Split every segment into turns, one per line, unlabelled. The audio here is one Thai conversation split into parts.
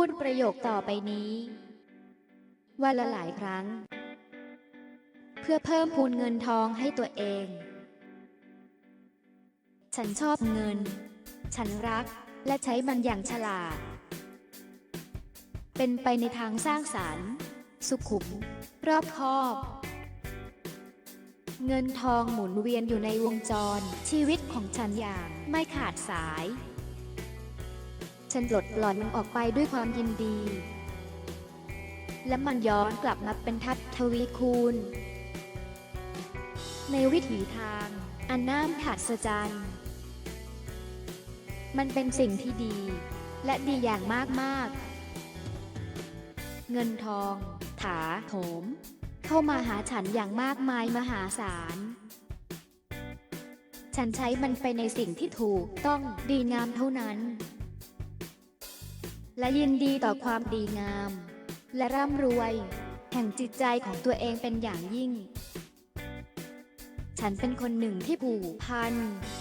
พูดประโยคต่อไปนี้ วันละหลายครั้ง เพื่อเพิ่มพูนเงินทองให้ตัวเอง ฉันชอบเงิน ฉันรักและใช้มันอย่างฉลาด เป็นไปในทางสร้างสรรค์ สุขุม รอบคอบ เงินทองหมุนเวียนอยู่ในวงจรชีวิตของฉันอย่างไม่ขาดสาย ฉันปลดปล่อยมันออกไปด้วยความยินดี และมันย้อนกลับมาเป็นทัพทวีคูณ ในวิถีทาง อันน่ามหัศจรรย์ มันเป็นสิ่งที่ดี และดีอย่างมาก ๆ เงินทอง ถาโถม เข้ามาหาฉันอย่างมากมายมหาศาลฉันใช้มันไปในสิ่งที่ถูกต้องดีงามเท่านั้น และยินดีต่อความดีงาม และร่ำรวย แห่งจิตใจของตัวเองเป็นอย่างยิ่ง ฉันเป็นคนหนึ่งที่ผูกพัน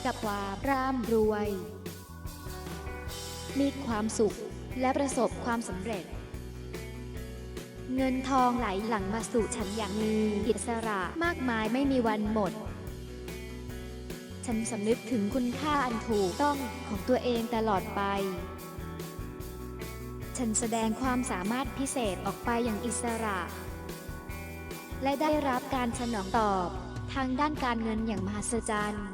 กับความร่ำรวย มีความสุขและประสบความสำเร็จ เงินทองไหลหลั่งมาสู่ฉันอย่างมีอิสระมากมายไม่มีวันหมด ฉันสำนึกถึงคุณค่าอันถูกต้องของตัวเองตลอดไป ฉันแสดงความสามารถพิเศษออกไปอย่างอิสระ และได้รับการสนองตอบ ทางด้านการเงินอย่างมหัศจรรย์